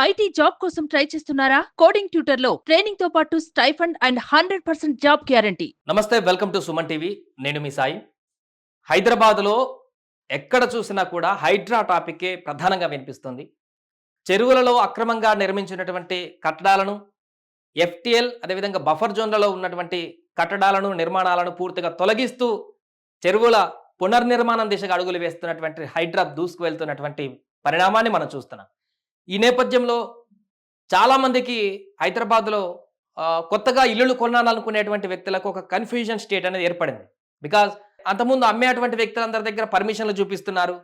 IT job కోసం try చేస్తున్నారా? Coding ట్యూటర్లో ట్రైనింగ్తో పాటు stipend and hundred percent job guarantee. నమస్తే వెల్కమ్ టు సుమన్ టీవీ. నేను మీ సాయి. హైదరాబాద్లో ఎక్కడ చూసినా కూడా హైడ్రా టాపికే ప్రధానంగా వినిపిస్తుంది. చెరువులలో అక్రమంగా నిర్మించినటువంటి కట్టడాలను ఎఫ్టిఎల్ అదేవిధంగా బఫర్ జోన్లలో ఉన్నటువంటి కట్టడాలను నిర్మాణాలను పూర్తిగా తొలగిస్తూ చెరువుల పునర్నిర్మాణం దిశగా అడుగులు వేస్తున్నటువంటి హైడ్రా దూసుకు వెళ్తున్నటువంటి పరిణామాన్ని మనం చూస్తున్నాం. ఈ నేపథ్యంలో చాలామందికి హైదరాబాద్లో కొత్తగా ఇల్లులు కొనాలనుకునేటువంటి వ్యక్తులకు ఒక కన్ఫ్యూజన్ స్టేట్ అనేది ఏర్పడింది. బికాజ్ అంతకుముందు అమ్మేటువంటి వ్యక్తులందరి దగ్గర పర్మిషన్లు చూపిస్తున్నారు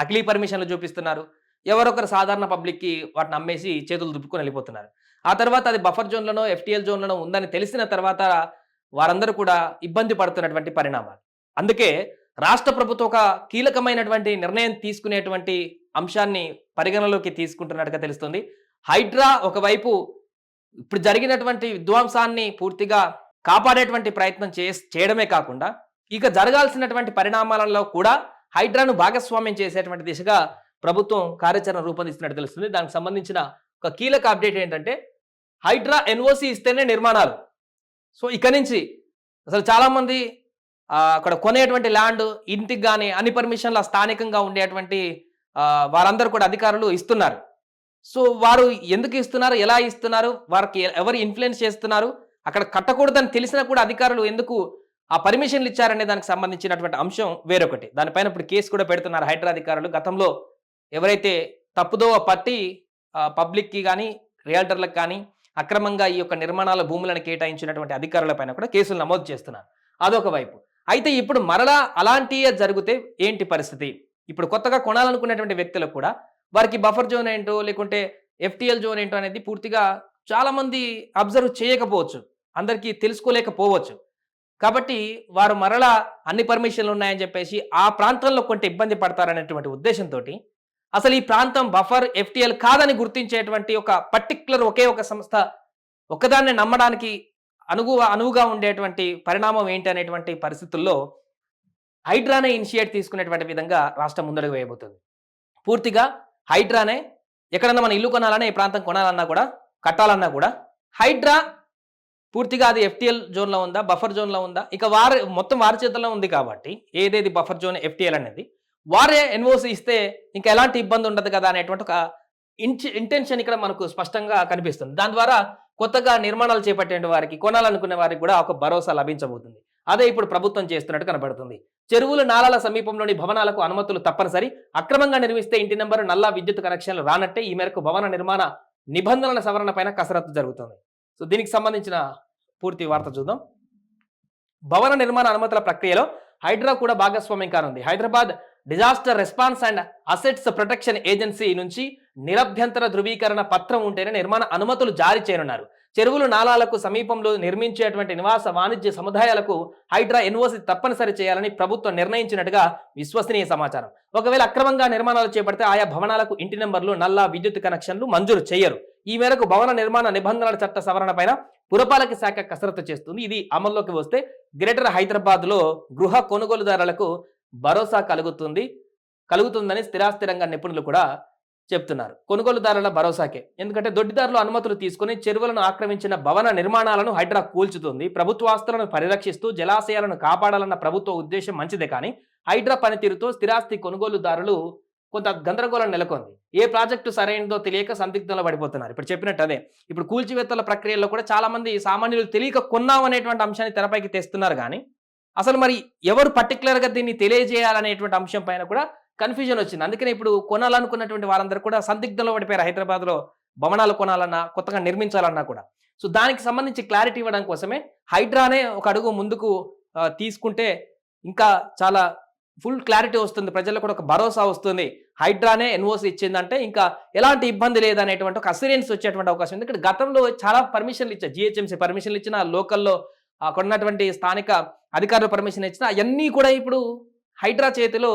నకిలీ పర్మిషన్లు చూపిస్తున్నారు. ఎవరొకరు సాధారణ పబ్లిక్కి వాటిని అమ్మేసి చేతులు దుప్పుకొని వెళ్ళిపోతున్నారు. ఆ తర్వాత అది బఫర్ జోన్లోనో ఎఫ్టీఎల్ జోన్లోనో ఉందని తెలిసిన తర్వాత వారందరూ కూడా ఇబ్బంది పడుతున్నటువంటి పరిణామాలు. అందుకే రాష్ట్ర ప్రభుత్వం ఒక కీలకమైనటువంటి నిర్ణయం తీసుకునేటువంటి అంశాన్ని పరిగణలోకి తీసుకుంటున్నట్టుగా తెలుస్తుంది. హైడ్రా ఒకవైపు ఇప్పుడు జరిగినటువంటి విధ్వంసాన్ని పూర్తిగా కాపాడేటువంటి ప్రయత్నం చే చేయడమే కాకుండా ఇక జరగాల్సినటువంటి పరిణామాలలో కూడా హైడ్రాను భాగస్వామ్యం చేసేటువంటి దిశగా ప్రభుత్వం కార్యాచరణ రూపొందిస్తున్నట్టు తెలుస్తుంది. దానికి సంబంధించిన ఒక కీలక అప్డేట్ ఏంటంటే హైడ్రా ఎన్ఓసి ఇస్తేనే నిర్మాణాలు. సో ఇక నుంచి అసలు చాలామంది అక్కడ కొనేటువంటి ల్యాండ్ ఇంటికి కానీ అన్ని పర్మిషన్ల స్థానికంగా ఉండేటువంటి వారందరూ కూడా అధికారులు ఇస్తున్నారు. సో వారు ఎందుకు ఇస్తున్నారు? ఎలా ఇస్తున్నారు? వారికి ఎవరు ఇన్ఫ్లుయెన్స్ చేస్తున్నారు? అక్కడ కట్టకూడదని తెలిసినా కూడా అధికారులు ఎందుకు ఆ పర్మిషన్లు ఇచ్చారనే దానికి సంబంధించినటువంటి అంశం వేరొకటి. దానిపైన ఇప్పుడు కేసు కూడా పెడుతున్నారు హైడ్రా అధికారులు. గతంలో ఎవరైతే తప్పుదోవ పట్టి పబ్లిక్కి కానీ రియల్టర్లకు కానీ అక్రమంగా ఈ యొక్క నిర్మాణాల భూములను కేటాయించినటువంటి అధికారులపైన కూడా కేసులు నమోదు చేస్తున్నారు. అదొక వైపు. అయితే ఇప్పుడు మరలా అలాంటియే జరిగితే ఏంటి పరిస్థితి? ఇప్పుడు కొత్తగా కొనాలనుకునేటువంటి వ్యక్తులకు కూడా వారికి బఫర్ జోన్ ఏంటో లేకుంటే ఎఫ్టిఎల్ జోన్ ఏంటో అనేది పూర్తిగా చాలామంది అబ్జర్వ్ చేయకపోవచ్చు. అందరికీ తెలుసుకోలేకపోవచ్చు. కాబట్టి వారు మరలా అన్ని పర్మిషన్లు ఉన్నాయని చెప్పేసి ఆ ప్రాంతంలో కొంత ఇబ్బంది పడతారనేటువంటి ఉద్దేశంతో అసలు ఈ ప్రాంతం బఫర్ ఎఫ్టిఎల్ కాదని గుర్తించేటువంటి ఒక పర్టిక్యులర్ ఒకే ఒక సంస్థ ఒకదాన్ని నమ్మడానికి అనుగు అనువుగా ఉండేటువంటి పరిణామం ఏంటి అనేటువంటి పరిస్థితుల్లో హైడ్రానే ఇనిషియేట్ తీసుకునేటువంటి విధంగా రాష్ట్రం ముందడుగు వేయబోతుంది. పూర్తిగా హైడ్రానే ఎక్కడన్నా మనం ఇల్లు కొనాలన్నా ఈ ప్రాంతం కొనాలన్నా కూడా కట్టాలన్నా కూడా హైడ్రా పూర్తిగా అది ఎఫ్టిఎల్ జోన్లో ఉందా బఫర్ జోన్లో ఉందా? ఇక వారి మొత్తం వారి చేతుల్లో ఉంది కాబట్టి ఏదేది బఫర్ జోన్ ఎఫ్టిఎల్ అనేది వారే ఎన్ఓసి ఇస్తే ఇంకా ఎలాంటి ఇబ్బంది ఉండదు కదా అనేటువంటి ఒక ఇంటెన్షన్ ఇక్కడ మనకు స్పష్టంగా కనిపిస్తుంది. దాని ద్వారా కొత్తగా నిర్మాణాలు చేపట్టే వారికి కొనాలనుకునే వారికి కూడా ఒక భరోసా లభించబోతుంది. అదే ఇప్పుడు ప్రభుత్వం చేస్తున్నట్టు కనబడుతుంది. చెరువులు నాలాల సమీపంలోని భవనాలకు అనుమతులు తప్పనిసరి. అక్రమంగా నిర్మిస్తే ఇంటి నెంబరు నల్లా విద్యుత్ కనెక్షన్లు రానట్టే ఈ మేరకు భవన నిర్మాణ నిబంధనల సవరణ పైన కసరత్తు జరుగుతుంది. సో దీనికి సంబంధించిన పూర్తి వార్త చూద్దాం. భవన నిర్మాణ అనుమతుల ప్రక్రియలో హైడ్రా కూడా భాగస్వామ్యం కానుంది. Hyderabad disaster response and assets protection agency నుంచి నిరభ్యంతర ధృవీకరణ పత్రం ఉంటేనే నిర్మాణ అనుమతులు జారీ చేయనున్నారు. చెరువులు నాలాలకు సమీపంలో నిర్మించేటువంటి నివాస వాణిజ్య సముదాయాలకు హైడ్రా ఎన్ఓసి తప్పనిసరి చేయాలని ప్రభుత్వం నిర్ణయించినట్టుగా విశ్వసనీయ సమాచారం. ఒకవేళ అక్రమంగా నిర్మాణాలు చేపడితే ఆయా భవనాలకు ఇంటి నెంబర్లు నల్లా విద్యుత్ కనెక్షన్లు మంజూరు చేయరు. ఈ మేరకు భవన నిర్మాణ నిబంధనల చట్ట సవరణ పైన పురపాలక శాఖ కసరత్తు చేస్తుంది. ఇది అమల్లోకి వస్తే గ్రేటర్ హైదరాబాద్లో గృహ కొనుగోలుదారులకు భరోసా కలుగుతుంది. కలుగుతుందని స్థిరాస్థిరంగా నిపుణులు కూడా చెప్తున్నారు. కొనుగోలుదారుల భరోసాకే. ఎందుకంటే దొడ్డిదారులు అనుమతులు తీసుకుని చెరువులను ఆక్రమించిన భవన నిర్మాణాలను హైడ్రా కూల్చుతుంది. ప్రభుత్వ ఆస్తులను పరిరక్షిస్తూ జలాశయాలను కాపాడాలన్న ప్రభుత్వ ఉద్దేశం మంచిదే కానీ హైడ్రా పనితీరుతో స్థిరాస్తి కొనుగోలుదారులు కొంత గందరగోళం నెలకొంది. ఏ ప్రాజెక్టు సరైనదో తెలియక సందిగ్ధంలో పడిపోతున్నారు. ఇప్పుడు చెప్పినట్టు అదే. ఇప్పుడు కూల్చివేతల ప్రక్రియలో కూడా చాలా మంది సామాన్యులు తెలియక కొన్నాం అనేటువంటి అంశాన్ని తెరపైకి తెస్తున్నారు కానీ అసలు మరి ఎవరు పర్టికులర్గా దీన్ని తెలియజేయాలనేటువంటి అంశం పైన కూడా కన్ఫ్యూజన్ వచ్చింది. అందుకనే ఇప్పుడు కొనాలనుకున్నటువంటి వారందరూ కూడా సందిగ్ధంలో పడిపోయారు. హైదరాబాద్లో భవనాలు కొనాలన్నా కొత్తగా నిర్మించాలన్నా కూడా. సో దానికి సంబంధించి క్లారిటీ ఇవ్వడం కోసమే హైడ్రానే ఒక అడుగు ముందుకు తీసుకుంటే ఇంకా చాలా ఫుల్ క్లారిటీ వస్తుంది. ప్రజలకు కూడా ఒక భరోసా వస్తుంది. హైడ్రానే ఎన్ఓసి ఇచ్చిందంటే ఇంకా ఎలాంటి ఇబ్బంది లేదనేటువంటి ఒక అసిరియన్స్ వచ్చేటువంటి అవకాశం ఉంది. ఇక్కడ గతంలో చాలా పర్మిషన్లు ఇచ్చారు. జిహెచ్ఎంసీ పర్మిషన్లు ఇచ్చిన లోకల్లో అక్కడ ఉన్నటువంటి స్థానిక అధికారులు పర్మిషన్ ఇచ్చిన అవన్నీ కూడా ఇప్పుడు హైడ్రా చేతిలో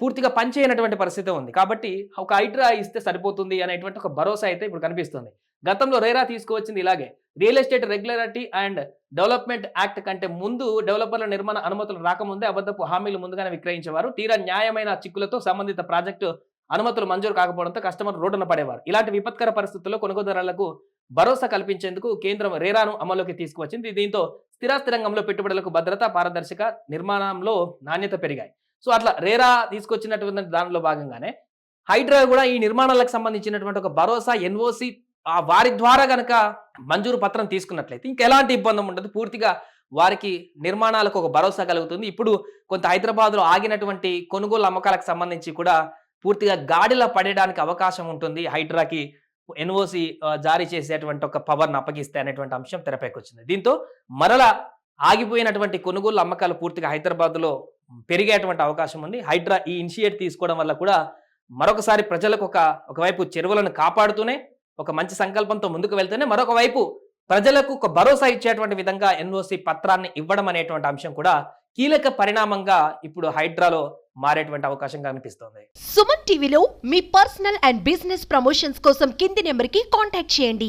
పూర్తిగా పనిచేయనటువంటి పరిస్థితి ఉంది. కాబట్టి ఒక హైడ్రా ఇస్తే సరిపోతుంది అనేటువంటి ఒక భరోసా అయితే ఇప్పుడు కనిపిస్తుంది. గతంలో రేరా తీసుకువచ్చింది ఇలాగే. Real estate regularity and development act కంటే ముందు డెవలపర్ల నిర్మాణ అనుమతులు రాకముందే అబద్ధపు హామీలు ముందుగానే విక్రయించేవారు. తీరా న్యాయమైన చిక్కులతో సంబంధిత ప్రాజెక్టు అనుమతులు మంజూరు కాకపోవడంతో కస్టమర్ రోడ్డున పడేవారు. ఇలాంటి విపత్కర పరిస్థితుల్లో కొనుగోదారులకు భరోసా కల్పించేందుకు కేంద్రం రేరాను అమల్లోకి తీసుకువచ్చింది. దీంతో స్థిరాస్తి రంగంలో పెట్టుబడులకు భద్రత పారదర్శక నిర్మాణంలో నాణ్యత పెరిగాయి. సో అట్లా రేరా తీసుకొచ్చినటువంటి దానిలో భాగంగానే హైడ్రా కూడా ఈ నిర్మాణాలకు సంబంధించినటువంటి ఒక భరోసా ఎన్ఓసి ఆ వారి ద్వారా గనక మంజూరు పత్రం తీసుకున్నట్లయితే ఇంకెలాంటి ఇబ్బంది ఉండదు. పూర్తిగా వారికి నిర్మాణాలకు ఒక భరోసా కలుగుతుంది. ఇప్పుడు కొంత హైదరాబాద్లో ఆగినటువంటి కొనుగోలు అమ్మకాలకు సంబంధించి కూడా పూర్తిగా గాడిలో పడేయడానికి అవకాశం ఉంటుంది. హైడ్రాకి ఎన్ఓసి జారీ చేసేటువంటి ఒక పవర్ను అప్పగిస్తే అనేటువంటి అంశం తెరపైకి వచ్చింది. దీంతో మరలా ఆగిపోయినటువంటి కొనుగోలు అమ్మకాలు పూర్తిగా హైదరాబాద్లో పెరిగేటువంటి అవకాశం ఉంది. హైడ్రా ఈ ఇనిషియేట్ తీసుకోవడం వల్ల కూడా మరొకసారి ప్రజలకు ఒక ఒకవైపు చెరువులను కాపాడుతూనే ఒక మంచి సంకల్పంతో ముందుకు వెళ్తూనే మరొక వైపు ప్రజలకు ఒక భరోసా ఇచ్చేటువంటి విధంగా ఎన్ఓసి పత్రాన్ని ఇవ్వడం అనేటువంటి అంశం కూడా కీలక పరిణామంగా ఇప్పుడు హైడ్రాలో మారేటువంటి అవకాశం కనిపిస్తోంది సుమన్ టీవీలో మీ పర్సనల్ అండ్ బిజినెస్ ప్రమోషన్స్ కోసం కింది నెంబర్కి కాంటాక్ట్ చేయండి.